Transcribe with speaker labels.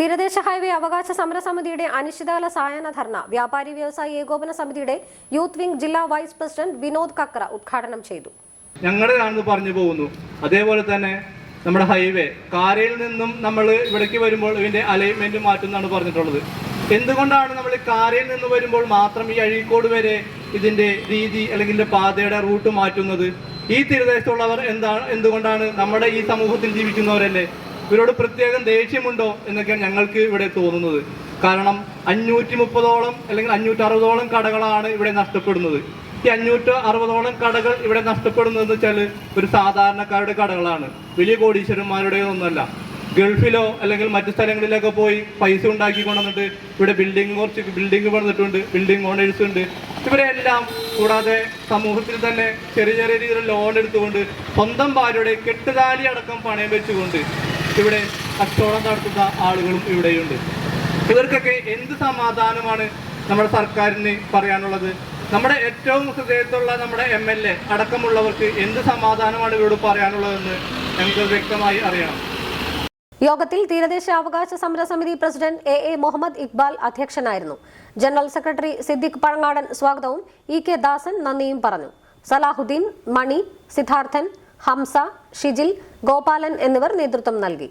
Speaker 1: തീരദേശ ഹൈവേ അവകാശ സമര സമിതിയുടെ അനിശ്ചിതകാല സായാഹ്ന ധർണ. വ്യാപാരി വ്യവസായി ഏകോപന സമിതിയുടെ യൂത്ത് വിംഗ് ജില്ലാ വൈസ് പ്രസിഡന്റ് വിനോദ് കക്ര ഉദ്ഘാടനം ചെയ്തു.
Speaker 2: ഞങ്ങളുടെ പറഞ്ഞു പോകുന്നു. അതേപോലെ തന്നെ നമ്മുടെ ഹൈവേ കാരയിൽ നിന്നും നമ്മൾ ഇവിടേക്ക് വരുമ്പോൾ ഇതിന്റെ അലൈൻമെന്റ് മാറ്റുന്നതാണ് പറഞ്ഞിട്ടുള്ളത്. എന്തുകൊണ്ടാണ് നമ്മൾ കാരയിൽ നിന്ന് വരുമ്പോൾ മാത്രം ഈ അഴീക്കോട് വരെ ഇതിന്റെ രീതി അല്ലെങ്കിൽ പാതയുടെ റൂട്ട് മാറ്റുന്നത്? ഈ തീരദേശത്തുള്ളവർ എന്താണ് എന്തുകൊണ്ടാണ് നമ്മുടെ ഈ സമൂഹത്തിൽ ജീവിക്കുന്നവരല്ലേ ഇവരോട് പ്രത്യേകം ദേഷ്യമുണ്ടോ എന്നൊക്കെയാണ് ഞങ്ങൾക്ക് ഇവിടെ തോന്നുന്നത്. കാരണം അഞ്ഞൂറ്റി മുപ്പതോളം അല്ലെങ്കിൽ അഞ്ഞൂറ്റി അറുപതോളം കടകളാണ് ഇവിടെ നഷ്ടപ്പെടുന്നത്. ഈ അഞ്ഞൂറ്റി അറുപതോളം കടകൾ ഇവിടെ നഷ്ടപ്പെടുന്നത് വെച്ചാൽ ഒരു സാധാരണക്കാരുടെ കടകളാണ്. വലിയ കോടീശ്വരന്മാരുടെ ഒന്നുമല്ല ഗൾഫിലോ അല്ലെങ്കിൽ മറ്റു സ്ഥലങ്ങളിലൊക്കെ പോയി പൈസ ഉണ്ടാക്കി കൊണ്ടുവന്നിട്ട് ഇവിടെ ബിൽഡിംഗ് കുറച്ച് ബിൽഡിംഗ് പണിതിട്ടുണ്ട് ബിൽഡിംഗ് ഓണേഴ്സ് ഉണ്ട് ഇവരെല്ലാം കൂടാതെ സമൂഹത്തിൽ തന്നെ ചെറിയ ചെറിയ രീതിയിൽ ലോൺ എടുത്തുകൊണ്ട് സ്വന്തം ഭാര്യയുടെ കെട്ടുതാലി അടക്കം പണയം വെച്ചുകൊണ്ട് ഇവിടെ കച്ചവടം നടത്തുന്ന ആളുകളും ഇവിടെയുണ്ട്. ഇവർക്കൊക്കെ എന്ത് സമാധാനമാണ് നമ്മുടെ സർക്കാരിന് പറയാനുള്ളത്? നമ്മുടെ ഏറ്റവും ഹൃദയത്തുള്ള നമ്മുടെ എം എൽ എ അടക്കമുള്ളവർക്ക് എന്ത് സമാധാനമാണ് ഇവരോട് പറയാനുള്ളതെന്ന് ഞങ്ങൾക്ക് വ്യക്തമായി അറിയണം.
Speaker 1: യോഗത്തിൽ തീരദേശ അവകാശ സമര സമിതി president A A Muhammad Iqbal അധ്യക്ഷനായിരുന്നു. ജനറൽ സെക്രട്ടറി സിദ്ദിഖ് പഴങ്ങാടൻ സ്വാഗതവും ഇ കെ ദാസൻ നന്ദിയും പറഞ്ഞു. സലാഹുദ്ദീൻ മണി സിദ്ധാർത്ഥൻ ഹംസ ഷിജിൽ ഗോപാലൻ എന്നിവർ നേതൃത്വം നൽകി.